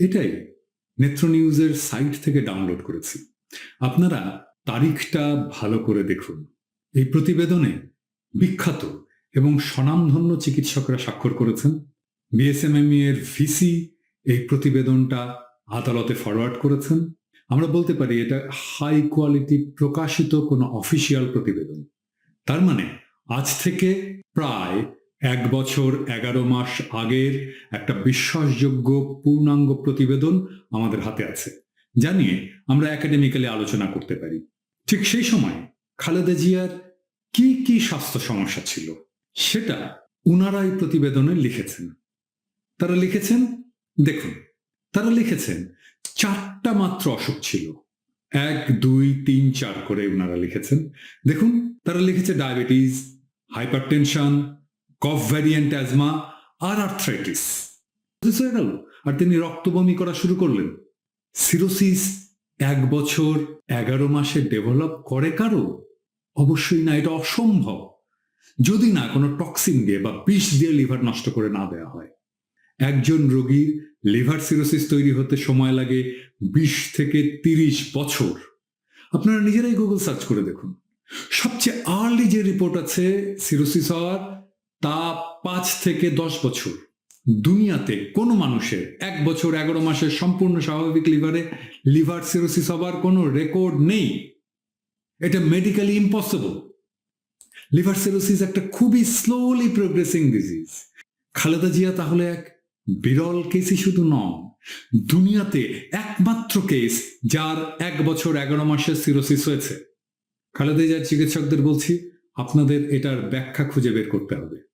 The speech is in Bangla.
এটাই নেত্র নিউজের সাইট থেকে ডাউনলোড করেছি। আপনারা তারিখটা ভালো করে দেখুন। এই প্রতিবেদনে বিখ্যাত এবং স্বনামধন্য চিকিৎসকরা স্বাক্ষর করেছেন। বিএসএমএমই এর ভিসি এই প্রতিবেদনটা আদালতে ফরওয়ার্ড করেছেন। আমরা বলতে পারি এটা হাই কোয়ালিটি প্রকাশিত কোনো অফিসিয়াল প্রতিবেদন। তার মানে আজ থেকে প্রায় এক বছর এগারো মাস আগের একটা বিশ্বাসযোগ্য পূর্ণাঙ্গ প্রতিবেদন আমাদের হাতে আছে, যা নিয়ে আমরা একাডেমিক্যালি আলোচনা করতে পারি। ঠিক সেই সময় খালেদা জিয়ার কি কি স্বাস্থ্য সমস্যা ছিল, সেটা উনারাই প্রতিবেদনে লিখেছেন। তারা লিখেছেন, দেখুন, তারা লিখেছেন, চারটা মাত্র অসুখ ছিল। এক, দুই, তিন, চার করে ওনারা লিখেছেন। দেখুন, তারা লিখেছে diabetes hypertension cough variant asthma আর আর্থ্রাইটিস হয়ে গেল আর তিনি রক্ত বমি করা শুরু করলেন। সিরোসিস এক বছর, এগারো মাসে ডেভেলপ করে কারও? অবশ্যই না, এটা অসম্ভব। যদি না, কোনো টক্সিন দিয়ে বা বিষ দিয়ে লিভার নষ্ট করে না দেওয়া হয়। একজন রোগীর লিভার সিরোসিস তৈরি হতে সময় লাগে বিশ থেকে তিরিশ বছর। আপনারা নিজেরাই গুগল সার্চ করে দেখুন। সবচেয়ে আর্লি যে রিপোর্ট আছে সিরোসিস হওয়ার তা পাঁচ থেকে দশ বছর। দুনিয়াতে কোনো মানুষের এক বছর এগারো মাসের সম্পূর্ণ স্বাভাবিক লিভারে লিভার সিরোসিস হবার কোনো রেকর্ড নেই। এটা মেডিকেলি ইম্পসিবল লিভার সিরোসিস একটা খুবই slowly progressing disease Khaleda Zia তাহলে এক বিরল কেসই শুধু নন, দুনিয়াতে একমাত্র কেস যার এক বছর এগারো মাসের সিরোসিস হয়েছে। খালেদা জিয়ার চিকিৎসকদের বলছি, আপনাদের এটার ব্যাখ্যা খুঁজে বের করতে হবে।